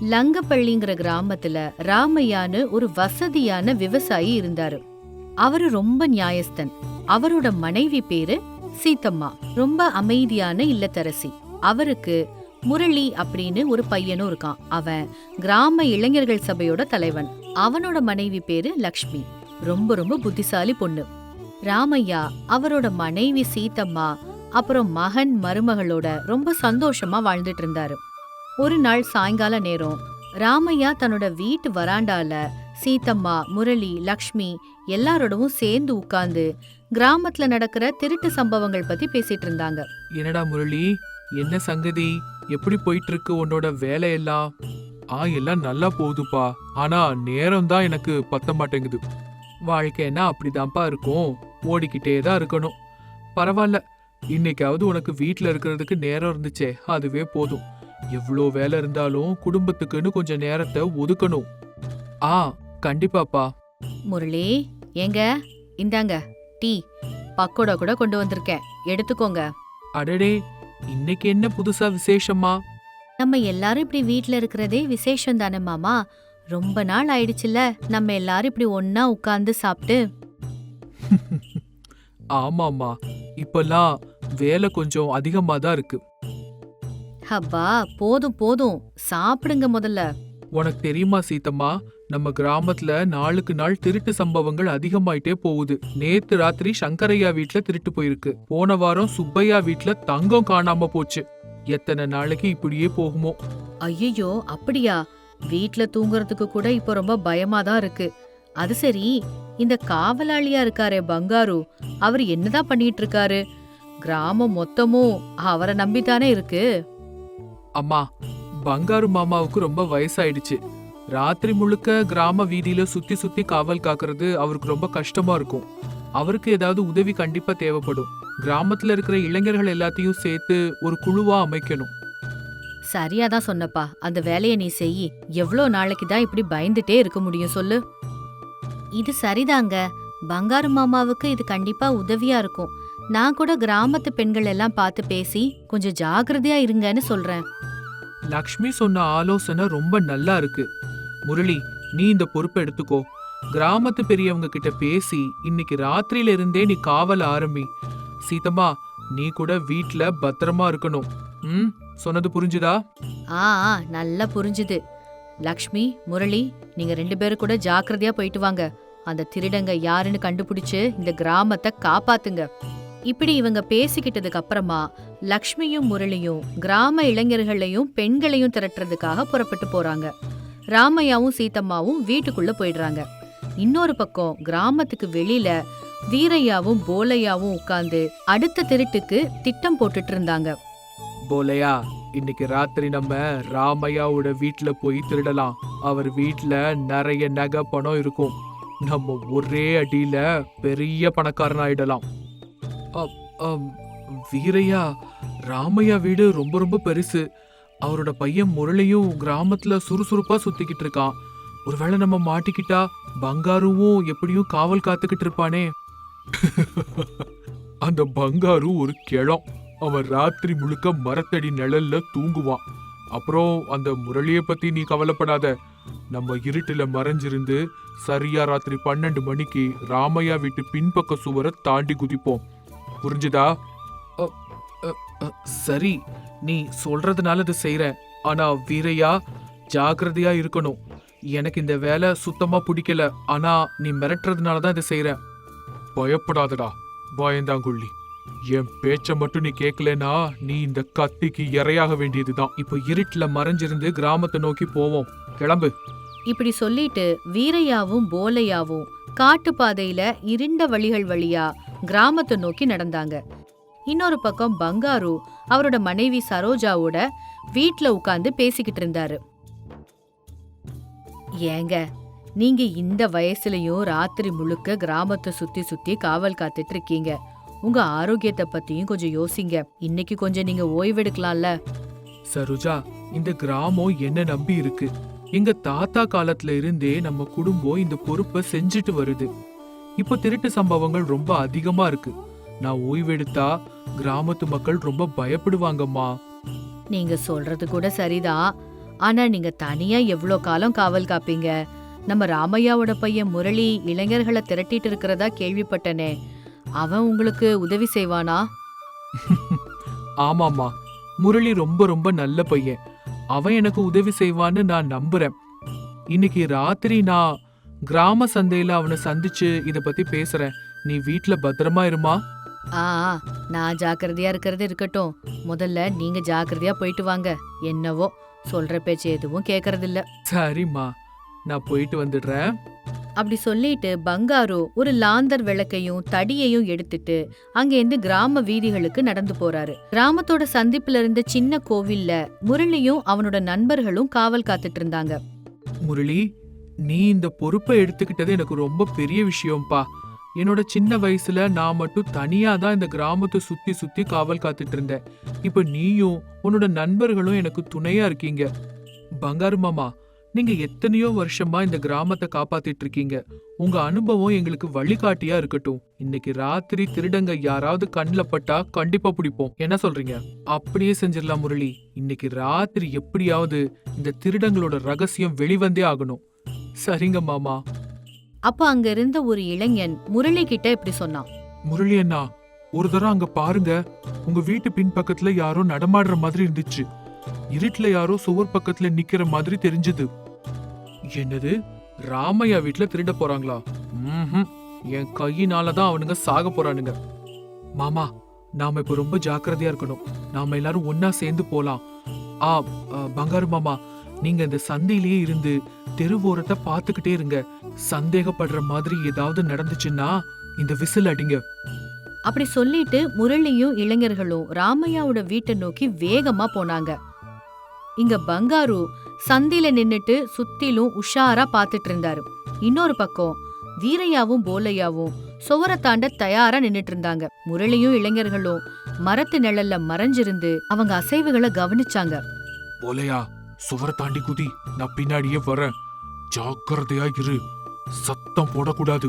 லங்கப்பள்ளிங்கிற கிராமத்துல ராமையான்னு ஒரு வசதியான விவசாயி இருந்தாரு. அவரு ரொம்ப நியாயஸ்தன். அவரோட மனைவி பேரு சீத்தம்மா. ரொம்ப அமைதியான இல்லத்தரசி. அவருக்கு முரளி அப்படின்னு ஒரு பையனும் இருக்கான். அவன் கிராம இளைஞர்கள் சபையோட தலைவன். அவனோட மனைவி பேரு லக்ஷ்மி. ரொம்ப ரொம்ப புத்திசாலி பொண்ணு. ராமையா அவரோட மனைவி சீத்தம்மா அப்புறம் மகன் மருமகளோட ரொம்ப சந்தோஷமா வாழ்ந்துட்டு இருந்தாரு. ஒரு நாள் சாயங்கால நேரம் ராமையா தன்னோட வீட்டு வராண்டால சீத்தம்மா முரளி லக்ஷ்மி எல்லாரோடவும் சேர்ந்து உட்கார்ந்து கிராமத்துல நடக்கிற திருட்டு சம்பவங்கள் பத்தி பேசிட்டு இருந்தாங்க. என்னடா முரளி என்ன சங்கதி? எப்படி போயிட்டு இருக்கு உன்னோட வேலையெல்லாம்? ஆ எல்லாம் நல்லா போகுதுப்பா. ஆனா நேரம் தான் எனக்கு பத்த மாட்டேங்குது. வாழ்க்கைன்னா அப்படிதான்ப்பா இருக்கும். ஓடிக்கிட்டே தான் இருக்கணும். பரவாயில்ல இன்னைக்காவது உனக்கு வீட்டில் இருக்கிறதுக்கு நேரம் இருந்துச்சே அதுவே போதும். எவ்வளோ வேலை இருந்தாலும் குடும்பத்துக்குன்னு கொஞ்சம் நேரத்தை ஒதுக்கணும். ஆ கண்டிப்பாப்பா. முரளி ஏங்க இந்தாங்க டீ. பக்கோடா கூட கொண்டு வந்திருக்கேன். எடுத்துக்கோங்க. அடடே இன்னைக்கு என்ன புதுசா விசேஷமா? நம்ம எல்லாரும் இப்படி வீட்ல இருக்கிறதே விசேஷம் தானே மாமா. ரொம்ப நாள் ஆயிடுச்சுல நம்ம எல்லாரும் இப்படி ஒன்னா உட்கார்ந்து சாப்பிட்டு. ஆமாம்மா இப்பெல்லாம் வேலை கொஞ்சம் அதிகமா தான் இருக்கு. அப்பா போதும் போதும். சாப்பிடுங்க முதல்ல. உனக்கு தெரியுமா சீத்தம்மா நம்ம கிராமத்துல நாளுக்கு நாள் திருட்டு சம்பவங்கள் அதிகமாயிட்டே போகுது. நேத்து ராத்திரி சங்கரையா வீட்ல திருட்டு போயிருக்கு. போன வாரம் சுப்பையா வீட்ல தங்கம் காணாம போச்சு. எத்தனை நாளைக்கு இப்படியே போகுமோ? ஐயோ அப்படியா? வீட்ல தூங்குறதுக்கு கூட இப்போ ரொம்ப பயமா தான் இருக்கு. அது சரி இந்த காவலாளியா இருக்காரே பங்காரு அவர் என்னதான் பண்ணிட்டு இருக்காரு? கிராமம் மொத்தமும் அவரை நம்பித்தானே இருக்கு? அம்மா பங்காரு மாமாவுக்கு ரொம்ப வயசாயிடுச்சு. ராத்திரி முழுக்க கிராம வீதியில சுத்தி சுத்தி காவல் காக்குறது அவருக்கு ரொம்ப கஷ்டமா இருக்கும். அவருக்கு ஏதாவது உதவி கண்டிப்பா தேவைப்படும். கிராமத்துல இருக்கிற இளைஞர்கள் எல்லாத்தையும் சேர்த்து ஒரு குழுவா அமைக்கணும். சரியா தான் சொன்னப்பா. அந்த வேலையை நீ செய் எவ்வளோ நாளைக்கு தான் இப்படி பயந்துட்டே இருக்க முடியும் சொல்லு. இது சரிதாங்க. பங்காரு மாமாவுக்கு இது கண்டிப்பா உதவியா இருக்கும். நான் கூட கிராமத்து பெண்கள் எல்லாம் பார்த்து பேசி கொஞ்சம் ஜாக்கிரதையா இருங்கன்னு சொல்றேன். லக்ஷ்மி சொன்ன ஆலோசனை ரொம்ப நல்லா இருக்கு. முரளி நீ இந்த பொறுப்பை எடுத்துக்கோ. கிராமத்து பெரியவங்க கிட்ட பேசி இன்னைக்கு ராத்திரியில இருந்தே நீ காவல் ஆரம்பி. சீதம்மா நீ கூட வீட்ல பத்திரமா இருக்கணும். ம்? சொன்னது புரிஞ்சுதா? ஆ ஆ, நல்லா புரிஞ்சுது. லக்ஷ்மி முரளி நீங்க ரெண்டு பேரும் கூட ஜாக்கிரதையா போயிட்டு வாங்க. அந்த திருடங்க யாருன்னு கண்டுபிடிச்சு இந்த கிராமத்தை காப்பாத்துங்க. இப்படி இவங்க பேசிக்கிட்டதுக்கு அப்புறமா லக்ஷ்மியும் முரளியும் கிராம இளைஞர்களையும் பெண்களையும் திரட்டுறதுக்காக புறப்பட்டு போறாங்க. ராமையாவும் சீத்தம்மாவும் வீட்டுக்குள்ள போயிடுறாங்க. இன்னொரு பக்கம் கிராமத்துக்கு வெளியில வீரையாவும் போலையாவும் உட்கார்ந்து அடுத்த திருட்டுக்கு திட்டம் போட்டுட்டு இருந்தாங்க. போலையா இன்னைக்கு ராத்திரி நம்ம ராமையாவோட வீட்டுல போய் திருடலாம். அவர் வீட்டுல நிறைய நகை பணம் இருக்கும். நம்ம ஒரே அடியில பெரிய பணக்காரன் ஆயிடலாம் வீரையா ராமையா வீடு ரொம்ப ரொம்ப பெருசு. அவரோட பையன் முரளியும் கிராமத்துல சுறுசுறுப்பா சுத்திக்கிட்டு இருக்கான். ஒருவேளை நம்ம மாட்டிக்கிட்டா பங்காருவும் எப்படியும் காவல் காத்துக்கிட்டு இருப்பானே. அந்த பங்காரு ஒரு கிழம். அவன் ராத்திரி முழுக்க மரத்தடி நிழல்ல தூங்குவான். அப்புறம் அந்த முரளிய பத்தி நீ கவலைப்படாத. நம்ம இருட்டுல மறைஞ்சிருந்து சரியா ராத்திரி பன்னெண்டு மணிக்கு ராமையா வீட்டு பின்பக்க சுவரை தாண்டி குதிப்போம். புரிஞ்சுதா? சரி. நீ சொல்றதுனால அதை செய்றேன். ஆனா வீரையா ஜாக்கிரதையா இருக்கணும். எனக்கு இந்த வேலை சுத்தமா பிடிக்கல. ஆனா நீ மிரட்டுறதுனால தான் இதை செய்றேன். பயப்படாதடா பயந்தாங்குள்ளி என் பேச்ச மட்டும் நீ கேட்கலனா நீ இந்த கத்திக்கு இரையாக வேண்டியதுதான். இப்போ இருட்டுல மறைஞ்சிருந்து கிராமத்தை நோக்கி போவோம். கிளம்பு. இப்படி சொல்லிட்டு வீரையாவும் போலையாவும் காட்டுப்பாதையில இருண்ட வழிகள் வழியா கிராமத்தை நோக்கி நடந்தாங்க. இன்னொரு பக்கம் பங்காரு அவரோட மனைவி சரோஜாவோட வீட்டில் உட்காந்து பேசிக்கிட்டு இருந்தாரு. ஏங்க நீங்க இந்த வயசுலயும் ராத்திரி முழுக்க கிராமத்தை சுத்தி சுத்தி காவல் காத்துட்டு இருக்கீங்க. உங்க ஆரோக்கியத்தை பத்தியும் கொஞ்சம் யோசிங்க. இன்னைக்கு கொஞ்சம் நீங்க ஓய்வெடுக்கலாம்ல. சரோஜா இந்த கிராமம் என்ன நம்பி இருக்கு? எங்க தாத்தா காலத்துல இருந்தே நம்ம குடும்பம் இந்த பொறுப்பை செஞ்சுட்டு வருது. இப்போ திருட்டு சம்பவங்கள் ரொம்ப அதிகமா இருக்கு. நான் ஓய்வெடுத்தா கிராமத்து மக்கள் ரொம்ப பயப்படுவாங்கம்மா. நீங்க சொல்றது கூட சரிதான் ஆனா நீங்க தனியா எவ்ளோ காலம் காவல் காப்பீங்க? நம்ம ராமையாவோட பையன் முரளி இளைஞர்களை திரட்டிட்டு இருக்கிறதா கேள்விப்பட்டனே. அவன் உங்களுக்கு உதவி செய்வானா? ஆமாம்மா. முரளி ரொம்ப ரொம்ப நல்ல பையன். அவன் எனக்கு உதவி செய்வான்னு நான் நம்புறேன். இன்னைக்கு ராத்திரி நான் கிராம சந்தையில அவனை சந்திச்சு இத பத்தி பேசுறேன். நீ வீட்ல பத்திரமா இருமா? ஆ ஆ, நான் ஜாக்கிரதையா இருக்கிறது இருக்கட்டும். முதல்ல நீங்க ஜாக்கிரதையா போயிட்டு வாங்க. என்னவோ சொல்ற பேச்சு எதுவும் கேக்குறதில்ல. சரிம்மா. நான் போயிட்டு வந்துடுறேன். அப்படி சொல்லிட்டு பங்காரு ஒரு லாந்தர் விளக்கையும் தடியையும் எடுத்துட்டு அங்கேருந்து கிராம வீதிகளுக்கு நடந்து போறாரு. கிராமத்தோட சந்திப்புல இருந்த சின்ன கோவில்ல முரளியும் அவனோட நண்பர்களும் காவல் காத்துட்டு இருந்தாங்க. முரளி நீ இந்த பொறுப்பை எடுத்துக்கிட்டது எனக்கு ரொம்ப பெரிய விஷயம்ப்பா என்னோட சின்ன வயசுல நான் மட்டும் தனியா தான் இந்த கிராமத்தை சுத்தி சுத்தி காவல் காத்துட்டு இருந்தேன். இப்ப நீயும் உன்னோட நண்பர்களும் எனக்கு துணையா இருக்கீங்க. பங்காரு மாமா நீங்க எத்தனையோ வருஷமா இந்த கிராமத்தை காப்பாத்திட்டு இருக்கீங்க. உங்க அனுபவம் எங்களுக்கு வழிகாட்டியா இருக்கட்டும். இன்னைக்கு ராத்திரி திருடங்க யாராவது கண்ணில் பட்டா கண்டிப்பா பிடிப்போம். என்ன சொல்றீங்க? அப்படியே செஞ்சிடலாம் முரளி. இன்னைக்கு ராத்திரி எப்படியாவது இந்த திருடங்களோட ரகசியம் வெளிவந்தே ஆகணும். சரிங்க மாமா. அப்ப அங்க இருந்த ஒரு இளைஞன் முரளி கிட்ட இப்படி சொன்னான். முரளி அண்ணா ஒரு தடவை அங்க பாருங்க. உங்க வீட்டு பின் பக்கத்துல யாரோ நடமாடுற மாதிரி இருந்துச்சு. இருட்டுல யாரோ சுவர் பக்கத்துல நிக்கிற மாதிரி தெரிஞ்சது. என்னது? ராமையா வீட்ல திருட போறாங்களா? ம்ஹும். என் கையினால தான் அவனுங்க சாக போறானுங்க. மாமா நாம இப்ப ரொம்ப ஜாக்கிரதையா இருக்கணும். நாம எல்லாரும் ஒன்னா சேர்ந்து போலாம். ஆ ஆ, பங்காரு மாமா நீங்க இந்த சந்தையிலேயே இருந்து தெருவோரத்தை பார்த்துக்கிட்டே இருங்க. சந்தேகப்படுற மாதிரி ஏதாவது நடந்துச்சுன்னா இந்த விசில் அடிங்க. அப்படி சொல்லிட்டு முரளியும் இளைஞர்களும் ராமையாவோட வீட்டை நோக்கி வேகமா போனாங்க. இங்க பங்காரு சந்தில நின்னுட்டு சுத்திலும் உஷாரா பாத்துட்டு இருந்தாரு. இன்னொரு பக்கம் வீரையாவும் போலையாவும் சுவரை தாண்ட தயாரா நின்னுட்டு இருந்தாங்க. முரளியும் இளைஞர்களும் மரத்து நிழல்ல மறைஞ்சிருந்து அவங்க அசைவுகளை கவனிச்சாங்க. போலையா? சுவரை தாண்டி குதி. நான் பின்னாடியே வரேன் ஜாக்கிரதையா இரு. சத்தம் போடக்கூடாது.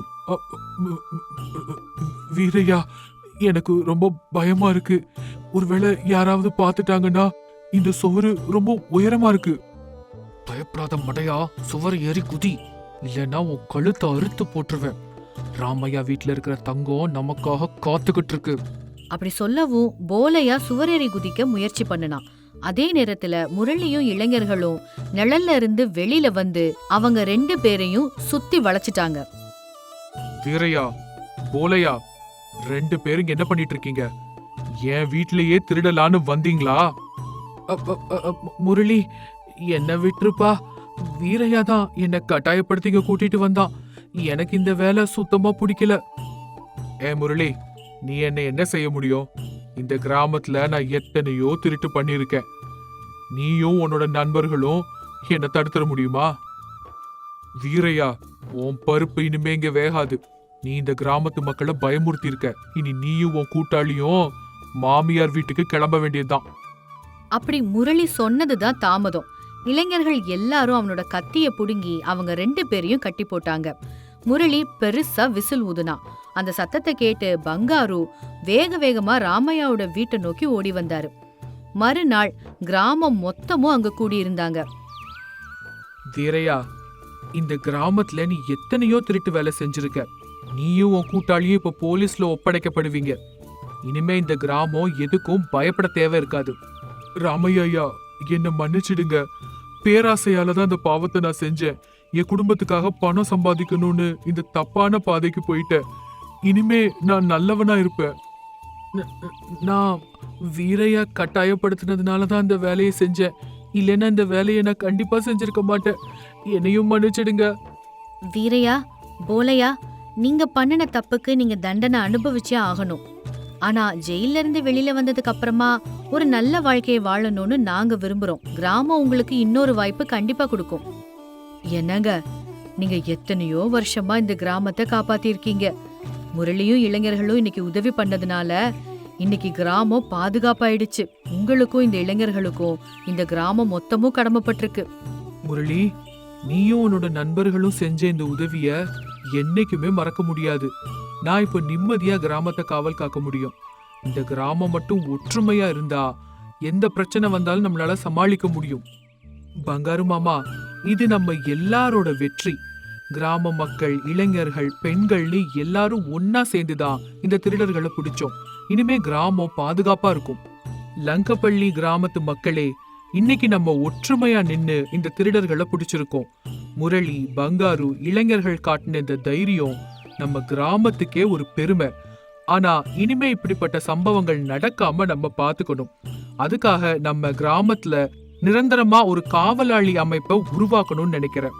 வீரையா எனக்கு ரொம்ப பயமா இருக்கு. ஒருவேளை யாராவது பார்த்துட்டாங்கன்னா இந்த சுவரு ரொம்ப உயரமா இருக்கு. பயப்படாத மடையா சுவர் ஏறி குதி. இல்லைன்னா உன் கழுத்தை அறுத்து போட்டுருவேன். ராமையா வீட்டுல இருக்கிற தங்கம் நமக்காக காத்துக்கிட்டு இருக்கு. அப்படி சொல்லவும் போலையா சுவரேறி குதிக்க முயற்சி பண்ணினான். அதே நேரத்துல முரளியும் இளைஞர்களும் நிழல்ல இருந்து வெளியில வந்து அவங்க ரெண்டு பேரையும் சுத்தி வளைச்சிட்டாங்க. வீரையா போலையா ரெண்டு பேரும் என்ன பண்ணிட்டு இருக்கீங்க என் வீட்லயே திருடலான்னு வந்தீங்களா? முரளி என்ன விட்டுருப்பா. வீரையா தான் என்ன கட்டாயப்படுத்திக்க கூட்டிட்டு வந்தான். எனக்கு இந்த வேலை சுத்தமா பிடிக்கல. ஏ முரளி நீ என்ன என்ன செய்ய முடியும்? இந்த கிராமத்துல நான் எத்தனையோ திருட்டு பண்ணியிருக்கேன். நீயும் உன்னோட நண்பர்களும் என்னை தடுத்துட முடியுமா? வீரையா உன் பருப்பு இனிமே இங்க வேகாது. நீ இந்த கிராமத்து மக்களை பயமுறுத்தி இருக்க இனி நீயும் உன் கூட்டாளியும் மாமியார் வீட்டுக்கு கிளம்ப வேண்டியதுதான். அப்படி முரளி சொன்னதுதான் தாமதம். இளைஞர்கள் எல்லாரும் அவனோட கத்திய புடுங்கி அவங்க ரெண்டு பேரையும் கட்டி போட்டாங்க. முரளி பெருசா விசில் ஊதுனா. அந்த சத்தத்தை கேட்டு பங்காரு வேக வேகமா ராமையாவோட வீட்டை நோக்கி ஓடி வந்தாரு. மறுநாள் கிராமம் மொத்தமும் அங்க கூடியிருந்தாங்க. தீரையா இந்த கிராமத்துல நீ எத்தனையோ திருட்டு வேலை செஞ்சிருக்க. நீயும் உன் கூட்டாளியும் இப்ப போலீஸ்ல ஒப்படைக்கப்படுவீங்க. இனிமே இந்த கிராமம் எதுக்கும் பயப்பட தேவை இருக்காது. ராமையா என்ன மன்னிச்சிடுங்க. பேராசையால தான் அந்த பாவத்தை நான் செஞ்சேன். என் குடும்பத்துக்காக பணம் சம்பாதிக்கணும்னு இந்த தப்பான பாதைக்கு போயிட்டேன். இனிமே நான் நல்லவனா இருப்பேன். நான் வீரையா கட்டாயப்படுத்தினதுனால தான் இந்த வேலையை செஞ்சேன். இல்லைன்னா இந்த வேலையை நான் கண்டிப்பா செஞ்சிருக்க மாட்டேன். என்னையும் மன்னிச்சிடுங்க. வீரையா போலையா நீங்க பண்ணின தப்புக்கு நீங்க தண்டனை அனுபவிச்சே ஆகணும். ஆனா ஜெயில இருந்து வெளியில வந்ததுக்கு அப்புறமா ஒரு நல்ல வாழ்க்கையை வாழணும்னு நாங்க விரும்புறோம். கிராமம் உங்களுக்கு இன்னொரு வாய்ப்பு கண்டிப்பா கொடுக்கும். என்னங்க நீங்க எத்தனையோ வருஷமா இந்த கிராமத்தை காப்பாத்திருக்கீங்க. முரளியும் இளைஞர்களும் இன்னைக்கு உதவி பண்ணதுனால இன்னைக்கு கிராமம் பாதுகாப்பாயிடுச்சு. உங்களுக்கும் இந்த இளைஞர்களுக்கும் இந்த கிராமம் மொத்தமும் கடமைப்பட்டிருக்கு. முரளி நீயும் உன்னோட நண்பர்களும் செஞ்ச இந்த உதவிய என்னைக்குமே மறக்க முடியாது. நான் இப்ப நிம்மதியா கிராமத்தை காவல் காக்க முடியும். இந்த கிராமம் மட்டும் ஒற்றுமையா இருந்தா எந்த பிரச்சனை வந்தாலும் நம்மளால சமாளிக்க முடியும். பங்காரு மாமா இது நம்ம எல்லாரோட வெற்றி. கிராம மக்கள் இளைஞர்கள் பெண்கள்னு எல்லாரும் ஒன்னா சேர்ந்துதான் இந்த திருடர்களை பிடிச்சோம். இனிமே கிராமம் பாதுகாப்பா இருக்கும். லங்கப்பள்ளி கிராமத்து மக்களே இன்னைக்கு நம்ம ஒற்றுமையா நின்னு இந்த திருடர்களை பிடிச்சிருக்கோம். முரளி பங்காரு இளைஞர்கள் காட்டின இந்த தைரியம் நம்ம கிராமத்துக்கே ஒரு பெருமை. ஆனா இனிமே இப்படிப்பட்ட சம்பவங்கள் நடக்காம நம்ம பாத்துக்கணும். அதுக்காக நம்ம கிராமத்துல நிரந்தரமா ஒரு காவலாளி அமைப்பை உருவாக்கணும்னு நினைக்கிறேன்.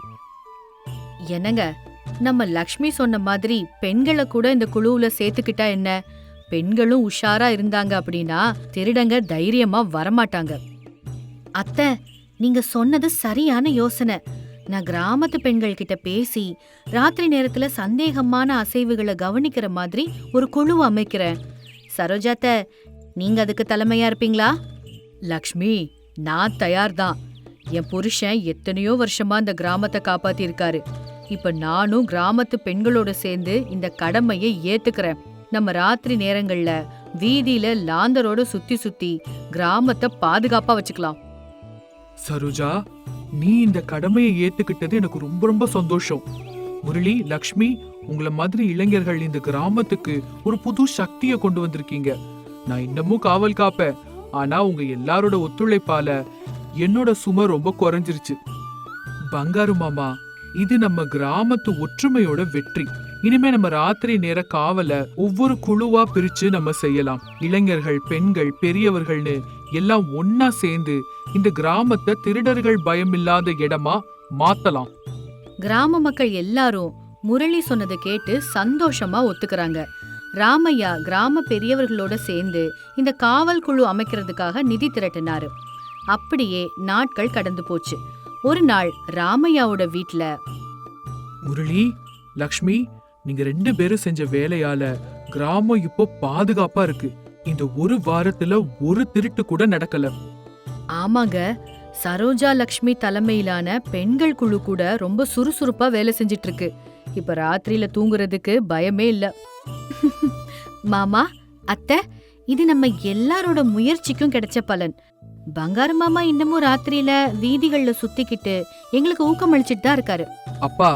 என்னங்க? நம்ம லக்ஷ்மி சொன்ன மாதிரி பெண்களை கூட இந்த குழுவுல சேர்த்துக்கிட்டா என்ன? பெண்களும் உஷாரா இருந்தாங்க அப்படின்னா திருடங்க தைரியமா வரமாட்டாங்க. அத்தை நீங்க சொன்னது சரியான யோசனை. நான் கிராமத்து பெண்கள் கிட்ட பேசி ராத்திரி நேரத்துல சந்தேகமான அசைவுகளை கவனிக்கிற மாதிரி ஒரு குழு அமைக்கிறேன். சரோஜாத்த நீங்க அதுக்கு தலைமையா இருப்பீங்களா? லக்ஷ்மி நான் தயார்தான். என் புருஷன் எத்தனையோ வருஷமா இந்த கிராமத்தை காப்பாத்திருக்காரு. இப்ப நானும் கிராமத்து பெண்களோட சேர்ந்து இந்த கடமையை ஏத்துக்கிறேன். நம்ம ராத்திரி நேரங்கள்ல வீதியில லாந்தரோட சுத்தி சுத்தி கிராமத்தை பாதுகாப்பா வச்சுக்கலாம். சரோஜா நீ இந்த கடமையை ஏத்துக்கிட்டது எனக்கு ரொம்ப ரொம்ப சந்தோஷம். முரளி லக்ஷ்மி உங்களை மாதிரி இளைஞர்கள் இந்த கிராமத்துக்கு ஒரு புது சக்தியை கொண்டு வந்திருக்கீங்க. நான் இன்னமும் காவல் காப்பேன். ஆனா உங்க எல்லாரோட ஒத்துழைப்பால என்னோட சுமை ரொம்ப குறைஞ்சிருச்சு. பங்காரு மாமா இது நம்ம கிராமத்து ஒற்றுமையோட வெற்றி. இனிமே நம்ம ராத்திரி நேர காவல ஒவ்வொரு குழுவா பிரிச்சு நம்ம செய்யலாம். இளைஞர்கள் பெண்கள் பெரியவர்கள்னு எல்லாம் ஒன்னா சேர்ந்து இந்த கிராமத்தை திருடர்கள் பயமில்லாத இடமா மாத்தலாம். கிராம மக்கள் எல்லாரும் முரளி சொன்னதை கேட்டு சந்தோஷமா ஒத்துக்கிறாங்க. ராமையா கிராம பெரியவர்களோட சேர்ந்து இந்த காவல் குழு அமைக்கிறதுக்காக நிதி திரட்டினாரு. அப்படியே நாட்கள் கடந்து போச்சு. ஒரு நாள் ராமையாவோட வீட்ல முரளி லக்ஷ்மி நீங்க ரெண்டு பேரும் செஞ்ச வேலையால கிராமம் இப்போ பாதுகாப்பா இருக்கு. இந்த ஒரு வாரத்துல ஒரு திருட்டு கூட நடக்கல. ஆமாங்க சரோஜா லக்ஷ்மி தலைமையிலான பெண்கள் குழு கூட ரொம்ப சுறுசுறுப்பா வேலை செஞ்சிட்டு இருக்கு. இப்ப ராத்திரியில தூங்குறதுக்கு பயமே இல்ல. மாமா அத்தை இது நம்ம எல்லாரோட முயற்சிக்கும் கிடைச்ச பலன். பங்காரு மாமா இன்னமும் ராத்திரியில வீதிகள்ல சுத்திக்கிட்டு எங்களுக்கு ஊக்கமளிச்சிட்டு தான் இருக்காரு. அப்பா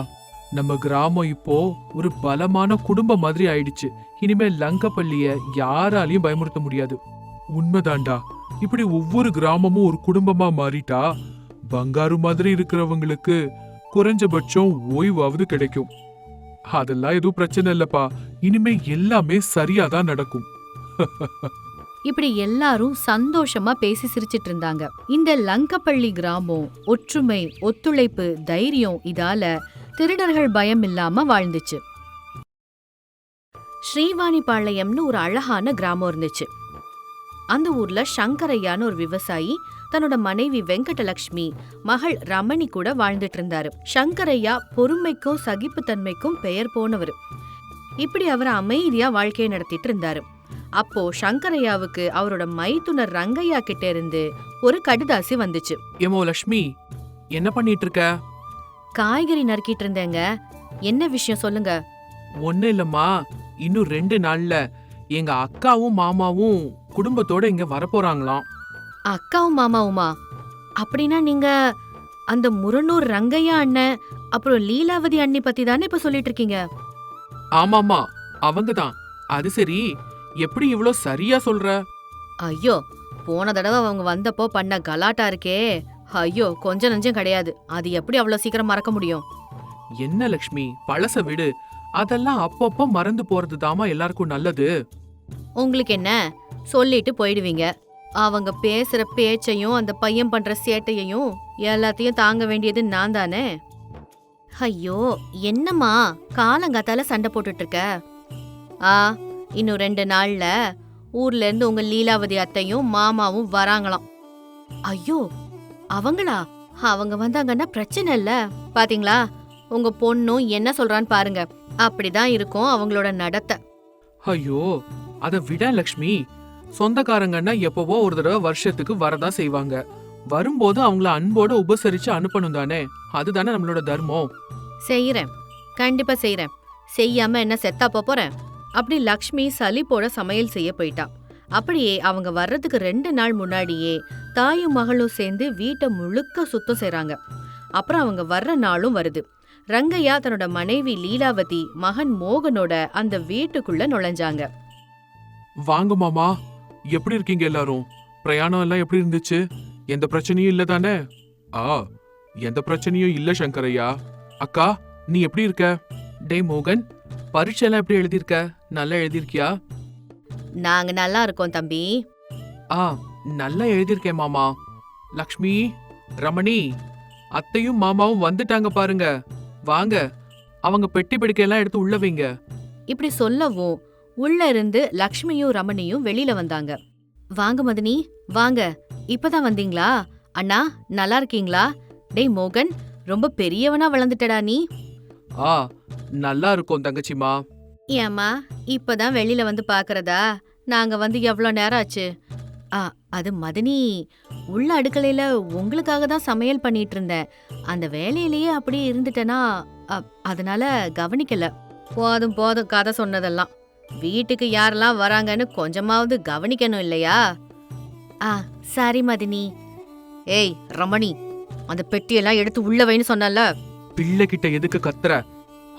நம்ம கிராமம் இப்போ ஒரு பலமான குடும்பம் மாதிரி ஆயிடுச்சு. இனிமே லங்கப்பள்ளிய யாராலையும் பயமுறுத்த முடியாது. உண்மைதான்டா. இப்படி ஒவ்வொரு கிராமமும் ஒரு குடும்பமா மாறிட்டா பங்காரு மாதிரி இருக்கிறவங்களுக்கு குறைஞ்சபட்சம் ஓய்வாவது கிடைக்கும். அதெல்லாம் எதுவும் பிரச்சனை இல்லப்பா. இனிமே எல்லாமே சரியா தான் நடக்கும். இப்படி எல்லாரும் சந்தோஷமா பேசி சிரிச்சிட்டு இருந்தாங்க. இந்த லங்கப்பள்ளி கிராமம் ஒற்றுமை ஒத்துழைப்பு தைரியம் இதால திருடர்கள் பயம் இல்லாம வாழ்ந்துச்சு. ஸ்ரீவாணிபாளையம்னு ஒரு அழகான கிராமம் இருந்துச்சு. அந்த ஊர்ல சங்கரையான்னு ஒரு விவசாயி தன்னோட மனைவி வெங்கடலட்சுமி மகள் ரமணி கூட வாழ்ந்துட்டு இருந்தாரு. சங்கரையா பொறுமைக்கும் சகிப்புத்தன்மைக்கும் பெயர் போனவர். இப்படி அவர் அமைதியா வாழ்க்கையை நடத்திட்டு இருந்தாரு. அப்போ சங்கரையாவுக்கு அவரோட மைத்துனர் ரங்கையா கிட்ட இருந்து ஒரு கடுதாசி வந்துச்சு. ஏமோ லக்ஷ்மி என்ன பண்ணிட்டு இருக்க? காய்கறி நறுக்கிட்டு இருந்தேங்க. என்ன விஷயம் சொல்லுங்க? ஒண்ணு இல்லம்மா. இன்னும் ரெண்டு நாள்ல எங்க அக்காவும் மாமாவும் குடும்பத்தோட இங்க வரப்போறாங்களாம். அக்காவும் மாமாவுமா? அப்படின்னா நீங்க அந்த முரனூர் ரங்கையா அண்ணன் அப்புறம் லீலாவதி அண்ணி பத்தி தானே இப்ப சொல்லிட்டு இருக்கீங்க ஆமாமா அவங்கதான். அது சரி எப்படி இவ்ளோ சரியா சொல்ற? ஐயோ போன தடவை அவங்க வந்தப்போ பண்ண கலாட்டா இருக்கே. ஐயோ கொஞ்சம் நஞ்சம் கிடையாது. அது எப்படி அவ்வளவு சீக்கிரம் மறக்க முடியும்? என்ன லக்ஷ்மி பழச விடு. அதெல்லாம் அப்பப்போ மறந்து போறது தாமா எல்லாருக்கும் நல்லது. உங்களுக்கு என்ன? சொல்லிட்டு போயிடுவீங்க. அவங்க பேசுற பேச்சையும் அந்த பையன் பண்ற சேட்டையையும் எல்லாத்தையும் தாங்க வேண்டியது நான் தானே? ஐயோ என்னம்மா? காலங்காத்தால சண்டை போட்டுட்டு இருக்க ஆ இன்னும் ரெண்டு நாள்ல ஊர்ல இருந்து உங்க லீலாவதி அத்தையும் மாமாவும் வராங்களாம். ஐயோ அவங்களா? அவங்க வந்தாங்கன்னா பிரச்சனை இல்ல. பாத்தீங்களா? உங்க பொண்ணும் என்ன சொல்றான்னு பாருங்க. அப்படிதான் இருக்கும் அவங்களோட நடத்தை. ஐயோ அத விட லக்ஷ்மி. சொந்தக்காரங்கன்னா எப்பவோ ஒரு தடவை வருஷத்துக்கு வரதான் செய்வாங்க. வரும்போது அவங்கள அன்போட உபசரிச்சு அனுப்பணும் தானே? அதுதானே நம்மளோட தர்மம். செய்யறேன் கண்டிப்பா செய்யறேன் செய்யாம என்ன செத்தா போறேன்? அப்படி லக்ஷ்மி சலிப்போட சமையல் செய்ய போயிட்டா. அப்படியே அவங்க வர்றதுக்கு ரெண்டு நாள் முன்னாடியே தாயும் மகளும் சேர்ந்து வீட்டை முழுக்க சுத்தம் செய்றாங்க. அப்புறம் அவங்க வர்ற நாளும் வருது. ரங்கையா தன்னோட மனைவி லீலாவதி மகன் மோகனோட அந்த வீட்டுக்குள்ள நுழைஞ்சாங்க. வாங்க மாமா. எப்படி இருக்கீங்க எல்லாரும்? பிரயாணம் எல்லாம் எப்படி இருந்துச்சு? எந்த பிரச்சனையும் இல்ல தானே? ஆ எந்த பிரச்சனையும் இல்ல சங்கரையா அக்கா நீ எப்படி இருக்க? டேய் மோகன் பரீட்சை எல்லாம் எப்படி எழுதியிருக்க? நல்லா எழுதியிருக்கியா? நாங்க நல்லா இருக்கோம் தம்பி. ஆ நல்லா எழுதியிருக்கேன் மாமா. லக்ஷ்மி ரமணி அத்தையும் மாமாவும் வந்துட்டாங்க பாருங்க. வாங்க அவங்க பெட்டி பிடிக்கையெல்லாம் எடுத்து உள்ள வைங்க. இப்படி சொல்லவும் உள்ள இருந்து லக்ஷ்மியும் ரமணியும் வெளியில வந்தாங்க. வாங்க மதினி வாங்க. இப்பதான் வந்தீங்களா? அண்ணா நல்லா இருக்கீங்களா? டேய் மோகன் ரொம்ப பெரியவனா வளர்ந்துட்டடா நீ. ஆ நல்லா இருக்கும் தங்கச்சிமா ஏம்மா இப்பதான் வெளியில வந்து பாக்குறதா? நாங்க வந்து எவ்வளோ நேரம் ஆச்சு? ஆ அது மதினி உள்ள அடுக்கலையில உங்களுக்காக தான் சமையல் பண்ணிட்டு இருந்தேன். அந்த வேலையிலேயே அப்படியே இருந்துட்டேனா? அ, அதனால கவனிக்கல. போதும் போதும். கதை சொன்னதெல்லாம். வீட்டுக்கு யாரெல்லாம் வராங்கன்னு கொஞ்சமாவது கவனிக்கணும் இல்லையா? ஆ சரி மதினி. ஏய் ரமணி அந்த பெட்டியெல்லாம் எடுத்து உள்ள வைன்னு சொன்னல பிள்ளை கிட்ட எதுக்கு கத்துற?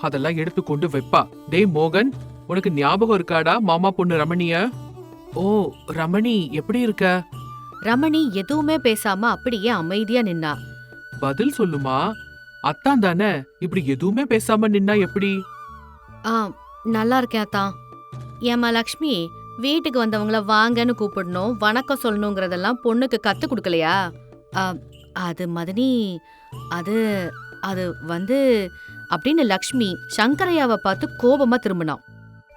அதெல்லாம் எடுத்து கொண்டு வைப்பா. டேய் மோகன் உனக்கு ஞாபகம் இருக்காடா மாமா பொண்ணு ரமணிய? ஓ ரமணி எப்படி இருக்க? ரமணி எதுவுமே பேசாம அப்படியே அமைதியா நின்னா. பதில் சொல்லுமா? அத்தான் தானே இப்படி எதுவுமே பேசாம நின்னா எப்படி? ஆ நல்லா இருக்கேன் அத்தான். ஏம்மா லக்ஷ்மி வீட்டுக்கு வந்தவங்கள வாங்கன்னு கூப்பிடணும் வணக்கம் சொல்லணுங்கிறதெல்லாம் பொண்ணுக்கு கத்து கொடுக்கலையா? ஆ, அது மதனி அது அது வந்து அப்படின்னு லக்ஷ்மி சங்கரையாவை பார்த்து கோபமா திரும்பினான்.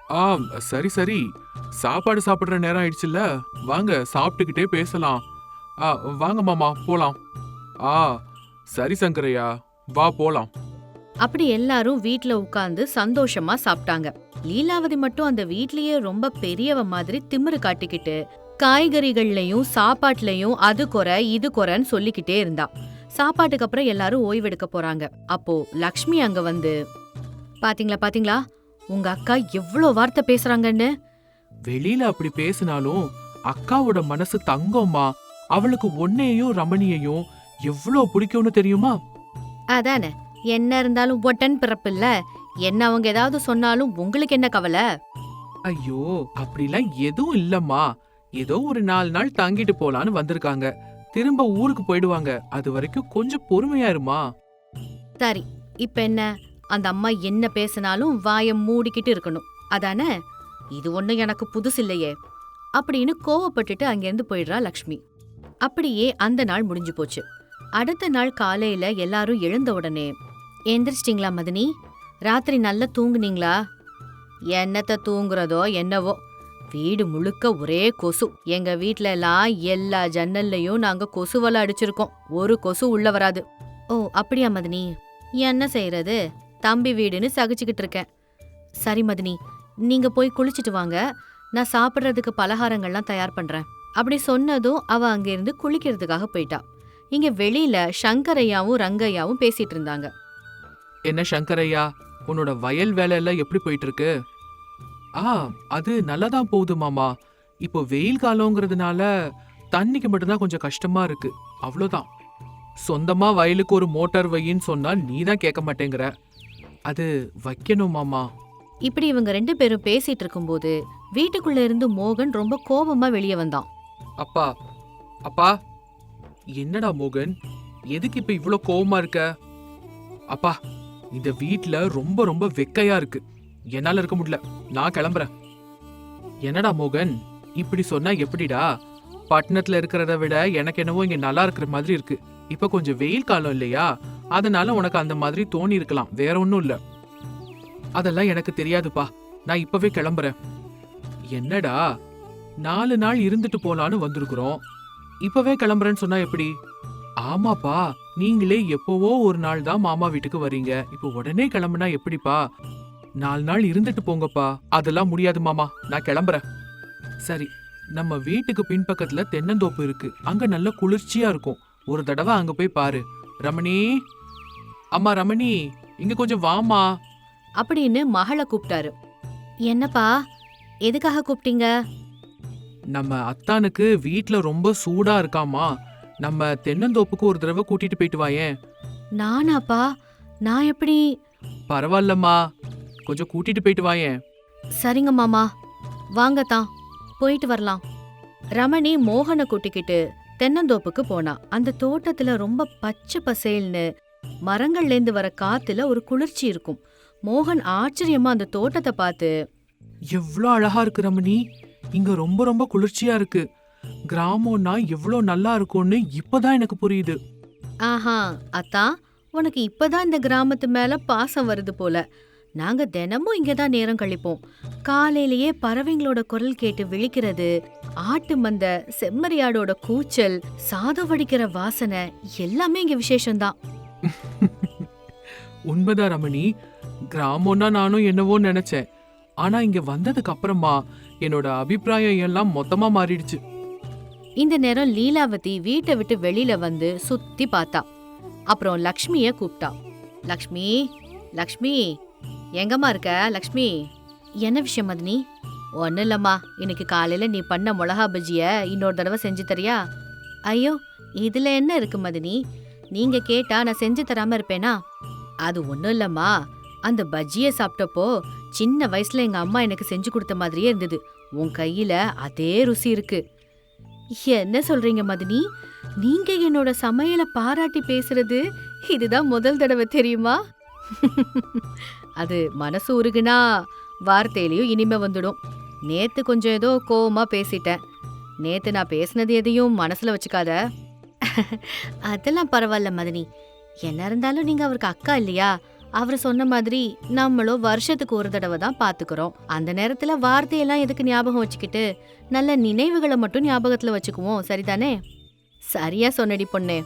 ஆம் சரி சரி. சாப்பாடு சாப்பிடுற நேரம் ஆயிடுச்சுல்ல? வாங்க சாப்பிட்டுக்கிட்டே பேசலாம். ஆ வாங்க மாமா போலாம். ஆ சரி சங்கரையா வா போலாம். அப்படி எல்லாரும் வீட்ல உட்கார்ந்து சந்தோஷமா சாப்பிட்டாங்க. லீலாவதி மட்டும் அந்த வீட்லயே ரொம்ப பெரியவ மாதிரி திமிரு காட்டிக்கிட்டு காய்கறிகள்லயும் சாப்பாட்டுலயும் அது குறை இது குறைன்னு சொல்லிக்கிட்டே இருந்தா. சாப்பாட்டுக்கு அப்புறம் எல்லாரும் ஓய்வெடுக்க போறாங்க. அப்போ லக்ஷ்மி அங்க வந்து பாத்தீங்களா பாத்தீங்களா? உங்க அக்கா எவ்ளோ வார்த்தை பேசுறாங்கன்னு? வெளியில அப்படி பேசினாலும் அக்காவோட மனசு தங்கம்மா. அவளுக்கு ஒன்னையும் ரமணியையும் எவ்வளவு பிடிக்கும்னு தெரியுமா? அதானே. என்ன இருந்தாலும் ஒட்டன் பிறப்பில்ல. என்ன அவங்க ஏதாவது சொன்னாலும் உங்களுக்கு என்ன கவலை? ஐயோ அப்படிலாம் எதுவும் இல்லம்மா. ஏதோ ஒரு நாலு நாள் தங்கிட்டு போலான்னு வந்திருக்காங்க. திரும்ப ஊருக்கு போயிடுவாங்க. அது வரைக்கும் கொஞ்சம் பொறுமையா இருமா? சரி இப்ப என்ன? அந்த அம்மா என்ன பேசினாலும் வாயை மூடிக்கிட்டு இருக்கணும். அதானே? இது ஒண்ணும் எனக்கு புதுசு இல்லையே. அப்படின்னு கோவப்பட்டுட்டு அங்கிருந்து போயிடுறா லக்ஷ்மி. அப்படியே அந்த நாள் முடிஞ்சு போச்சு. அடுத்த நாள் காலையில எல்லாரும் எழுந்த உடனே எந்திரிச்சிட்டிங்களா மதினி? ராத்திரி நல்லா தூங்குனீங்களா? என்னத்த தூங்குறதோ என்னவோ. வீடு முழுக்க ஒரே கொசு. எங்க வீட்ல எல்லாம் எல்லா ஜன்னல்லையும் நாங்க கொசுவெல்லாம் அடிச்சிருக்கோம். ஒரு கொசு உள்ள வராது. ஓ அப்படியா மதினி? என்ன செய்யறது? தம்பி வீடுன்னு சகிச்சுக்கிட்டு இருக்கேன். சரி மதினி நீங்க போய் குளிச்சிட்டு வாங்க. நான் சாப்பிட்றதுக்கு பலகாரங்கள்லாம் தயார் பண்றேன். அப்படி சொன்னதும் அவ அங்கிருந்து குளிக்கிறதுக்காக போயிட்டா. இங்க வெளியில சங்கரையாவும் ரங்கையாவும் பேசிட்டு இருந்தாங்க. என்ன சங்கரையா உன்னோட வயல் வேலை எல்லாம் எப்படி போயிட்டு இருக்கு ஆ அது நல்லாதான் போகுது மாமா. இப்போ வெயில் காலங்கிறதுனால தண்ணிக்கு மட்டும்தான் கொஞ்சம் கஷ்டமா இருக்கு. அவ்வளோதான் சொந்தமா வயலுக்கு ஒரு மோட்டார் வையின்னு சொன்னா நீ தான் கேட்க மாட்டேங்கிற. அது வைக்கணும் மாமா. இப்படி இவங்க ரெண்டு பேரும் பேசிட்டு இருக்கும்போது வீட்டுக்குள்ள இருந்து மோகன் ரொம்ப கோபமா வெளியே வந்தான். அப்பா அப்பா என்னடா மோகன்? எதுக்கு இப்ப இவ்ளோ கோவமா இருக்க? அப்பா இந்த வீட்ல ரொம்ப ரொம்ப வெக்கையா இருக்கு. என்னால இருக்க முடியல. நான் கிளம்புறேன். என்னடா மோகன்? இப்படி சொன்னா எப்படிடா? பட்டணத்துல இருக்கிறத விட எனக்கு என்னவோ இங்க நல்லா இருக்கிற மாதிரி இருக்கு. இப்ப கொஞ்சம் வெயில் காலம் இல்லையா? அதனால உனக்கு அந்த மாதிரி தோணி இருக்கலாம். வேற ஒன்றும் இல்ல. அதெல்லாம் எனக்கு தெரியாதுப்பா. நான் இப்பவே கிளம்புறேன். என்னடா? நாலு நாள் இருந்துட்டு போலான்னு வந்திருக்கிறோம். இப்பவே கிளம்புறேன்னு சொன்னா எப்படி? ஆமாப்பா. நீங்களே எப்பவோ ஒரு நாள் தான் மாமா வீட்டுக்கு வர்றீங்க இப்போ உடனே கிளம்புனா எப்படிப்பா? நாலு நாள் இருந்துட்டு போங்கப்பா. அதெல்லாம் முடியாது மாமா. நான் கிளம்புறேன். சரி நம்ம வீட்டுக்கு பின்பக்கத்துல தென்னந்தோப்பு இருக்கு. அங்க நல்ல குளிர்ச்சியா இருக்கும். ஒரு தடவை அங்க போய் பாரு. ரமணி? அம்மா ரமணி இங்க கொஞ்சம் வாமா அப்படின்னு மகளை கூப்பிட்டாரு. என்னப்பா? எதுக்காக கூப்பிட்டீங்க? நம்ம அத்தானுக்கு வீட்ல ரொம்ப சூடா இருக்காமா நம்ம தென்னந்தோப்புக்கு ஒரு தடவை கூட்டிட்டு போயிட்டு வாயேன் நானாப்பா? நான் எப்படி? பரவாயில்லம்மா. கொஞ்சம் கூட்டிட்டு போயிட்டு வாயேன் சரிங்க மாமா. வாங்க தான். போயிட்டு வரலாம். ரமணி மோகனை கூட்டிக்கிட்டு தென்னந்தோப்புக்கு போனா. அந்த தோட்டத்துல ரொம்ப பச்சை பசேல்னு மரங்கள்லேந்து வர காத்துல ஒரு குளிர்ச்சி இருக்கும். மோகன் ஆச்சரியமா அந்த தோட்டத்தை பார்த்து எவ்வளோ அழகா இருக்கு ரமணி. இங்க ரொம்ப ரொம்ப குளிர்ச்சியா இருக்கு. கிராமம்னா எவ்வளோ நல்லா இருக்கும்னு இப்பதான் எனக்கு புரியுது. ஆஹா அத்தா உனக்கு இப்பதான் இந்த கிராமத்து மேல பாசம் வருது போல. நாங்க தினமும் இங்க தான் நேரம் கழிப்போம். காலையிலேயே பறவைங்களோட குரல் கேட்டு விழிக்கிறது ஆட்டு மந்த செம்மறியாடோட கூச்சல் சாதம் வடிக்கிற வாசனை எல்லாமே இங்க விசேஷம்தான். உண்மைதான் ரமணி. கிராமம்னா நானும் என்னவோ நினைச்சேன். ஆனா இங்க வந்ததுக்கு அப்புறமா என்னோட அபிப்பிராயம் எல்லாம் மொத்தமா மாறிடுச்சு. இந்த நேரம் லீலாவதி வீட்டை விட்டு வெளியில வந்து சுத்தி பார்த்தா. அப்புறம் லக்ஷ்மிய கூப்பிட்டா லக்ஷ்மி லக்ஷ்மி எங்கம்மா இருக்க லக்ஷ்மி? என்ன விஷயம் மதினி? ஒன்றும் இல்லைம்மா. இன்னைக்கு காலையில் நீ பண்ண மிளகா பஜ்ஜியை இன்னொரு தடவை செஞ்சு தரியா? ஐயோ இதில் என்ன இருக்கு மதினி? நீங்கள் கேட்டால் நான் செஞ்சு தராமல் இருப்பேனா? அது ஒன்றும் இல்லைம்மா. அந்த பஜ்ஜியை சாப்பிட்டப்போ சின்ன வயசில் எங்கள் அம்மா எனக்கு செஞ்சு கொடுத்த மாதிரியே இருந்தது. உன் கையில் அதே ருசி இருக்குது என்ன சொல்றீங்க மதினி? நீங்க என்னோட சமையலை பாராட்டி பேசுறது இதுதான் முதல் தடவை தெரியுமா? அது மனசு உருகுனா வார்த்தையிலையும் இனிமே வந்துடும். நேத்து கொஞ்சம் ஏதோ கோவமா பேசிட்டேன். நேத்து நான் பேசுனது எதையும் மனசுல வச்சுக்காத. அதெல்லாம் பரவாயில்ல மதினி. என்ன இருந்தாலும் நீங்க அவருக்கு அக்கா இல்லையா? அவர் சொன்ன மாதிரி நம்மளும் வருஷத்துக்கு ஒரு தடவை தான் பாத்துக்கிறோம். அந்த நேரத்துல வார்த்தையெல்லாம் எதுக்கு ஞாபகம் வச்சுக்கிட்டு நல்ல நினைவுகளை மட்டும் ஞாபகத்துல வச்சுக்குவோம். சரிதானே? சரியா சொன்னடி பொண்ணே.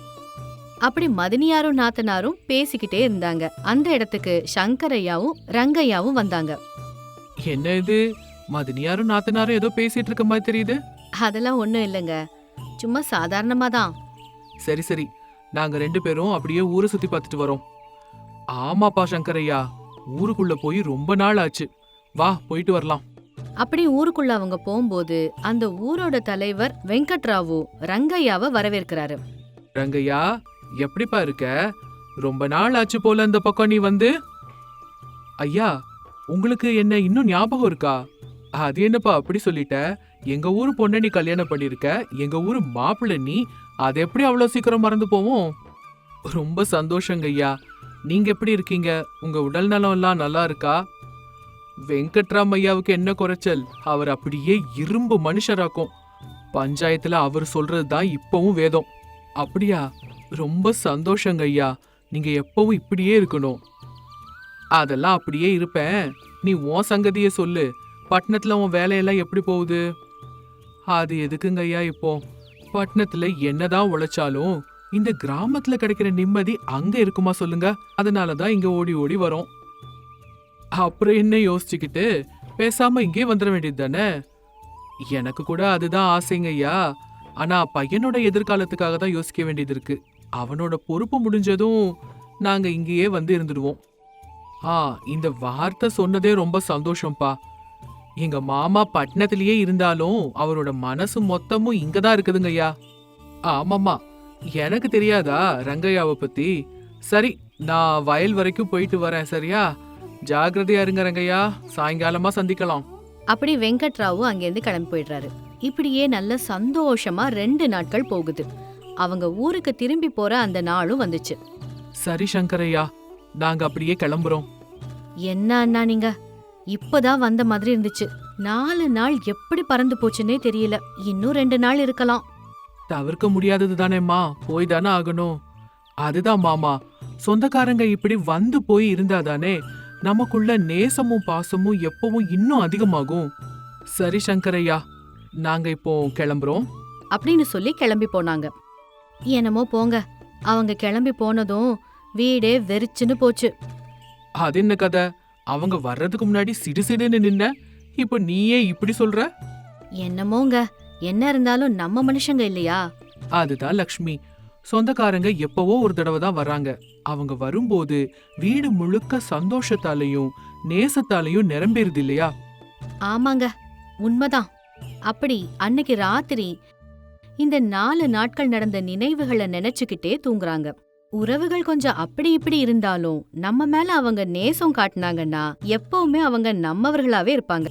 அப்படி மதினியாரும் நாத்தனாரும் பேசிக்கிட்டே இருந்தாங்க. அந்த இடத்துக்கு சங்கரையாவும் ரங்கையாவும் வந்தாங்க. என்ன இது? மதினியாரும் நாத்தனாரும் ஏதோ பேசிட்டு இருக்க மாதிரி தெரியுது? அதெல்லாம் ஒண்ணும் இல்லைங்க. சும்மா சாதாரணமா தான் சரி சரி. நாங்க ரெண்டு பேரும் அப்படியே ஊரை சுத்தி பார்த்துட்டு வரோம். ஆமாப்பா சங்கரையா ஊருக்குள்ள போய் ரொம்ப நாள் ஆச்சு. வா போயிட்டு வரலாம். அப்படி ஊருக்குள்ள அவங்க போகும்போது அந்த ஊரோட தலைவர் வெங்கட்ராவு ரங்கையாவை வரவேற்கிறாரு. ரங்கையா எப்படிப்பா இருக்க? ரொம்ப நாள் ஆச்சு போல இந்த பக்கம் நீ வந்து. ஐயா உங்களுக்கு என்ன இன்னும் ஞாபகம் இருக்கா? அது என்னப்பா அப்படி சொல்லிட்ட? எங்க ஊரு பொண்ணை நீ கல்யாணம் பண்ணிருக்க எங்க ஊரு மாப்பிள்ளை நீ? அது எப்படி அவ்வளவு சீக்கிரம் மறந்து போவோம்? ரொம்ப சந்தோஷங்க ஐயா நீங்க எப்படி இருக்கீங்க? உங்க உடல் நலம் எல்லாம் நல்லா இருக்கா? வெங்கட்ராம் ஐயாவுக்கு என்ன குறைச்சல்? அவர் அப்படியே இரும்பு மனுஷராக்கும். பஞ்சாயத்துல அவர் சொல்றது தான் இப்பவும் வேதம். அப்படியா? ரொம்ப சந்தோஷங்க ஐயா. நீங்க எப்பவும் இப்படியே இருக்கணும். அதெல்லாம் அப்படியே இருப்பேன். நீ உன் சங்கதிய சொல்லு. பட்டணத்துல உன் வேலையெல்லாம் எப்படி போகுது? அது எதுக்குங்க ஐயா இப்போ? பட்டணத்துல என்னதான் உழைச்சாலும் இந்த கிராமத்துல கிடைக்கிற நிம்மதி அங்க இருக்குமா சொல்லுங்க. அதனாலதான் இங்க ஓடி ஓடி வரோம். அப்புறம் என்ன யோசிச்சுக்கிட்டு பேசாம இங்கே வந்துட வேண்டியது தானே? எனக்கு கூட அதுதான் ஆசைங்க ஐயா. ஆனா பையனோட எதிர்காலத்துக்காக தான் யோசிக்க வேண்டியது இருக்கு. அவனோட பொறுப்பு முடிஞ்சதும் நாங்க இங்கேயே வந்து இருந்துடுவோம். ஆ இந்த வார்த்தை சொன்னதே ரொம்ப சந்தோஷம்ப்பா எங்க மாமா பட்டணத்திலேயே இருந்தாலும் அவரோட மனசு மொத்தமும் இங்க தான் இருக்குதுங்க ஐயா. ஆமாம்மா. எனக்கு தெரியாதா ரங்கையாவை பத்தி? சரி நான் வயல் வரைக்கும் போயிட்டு வரேன் சரியா? ஜாக்கிரதையா இருங்க ரங்கையா சாயங்காலமா சந்திக்கலாம். அப்படி வெங்கட்ராவு அங்கேருந்து கிளம்பி போயிடுறாரு. இப்படியே நல்ல சந்தோஷமா ரெண்டு நாட்கள் போகுது. அவங்க ஊருக்கு திரும்பி போற அந்த நாளும் வந்துச்சு. சரி சங்கரையா நாங்க அப்படியே கிளம்புறோம். என்ன அண்ணா நீங்க? இப்பதான் வந்த மாதிரி இருந்துச்சு. நாலு நாள் எப்படி பறந்து போச்சுன்னே தெரியல. இன்னும் ரெண்டு நாள் இருக்கலாம். தவிர்க்க முடியாதது தானேம்மா. போய் தானே ஆகணும். அதுதான் மாமா. சொந்தக்காரங்க இப்படி வந்து போய் இருந்தாதானே நமக்குள்ள நேசமும் பாசமும் எப்பவும் இன்னும் அதிகமாகும். சரி சங்கரையா நாங்க இப்போ கிளம்புறோம். அப்படின்னு சொல்லி கிளம்பி போனாங்க. என்னமோ போங்க. அவங்க கிளம்பி போனதும் வீடே வெறிச்சுன்னு போச்சு. அது என்ன கதை? அவங்க வர்றதுக்கு முன்னாடி சிடுசிடுன்னு நின்ன. இப்போ நீயே இப்படி சொல்ற? என்னமோங்க. என்ன இருந்தாலும் நம்ம மனுஷங்க இல்லையா? அதுதான் லக்ஷ்மி. சொந்தக்காரங்க எப்பவோ ஒரு தடவை தான் வர்றாங்க. அவங்க வரும்போது வீடு முழுக்க சந்தோஷத்தாலையும் நேசத்தாலையும் நிரம்பிருது இல்லையா? ஆமாங்க உண்மைதான். அப்படி அன்னைக்கு ராத்திரி இந்த நாலு நாட்கள் நடந்த நினைவுகளை நினைச்சுக்கிட்டே தூங்குறாங்க. உறவுகள் கொஞ்சம் அப்படி இப்படி இருந்தாலும் நம்ம மேல அவங்க நேசம் காட்டினாங்கன்னா எப்பவுமே அவங்க நம்மவர்களாவே இருப்பாங்க.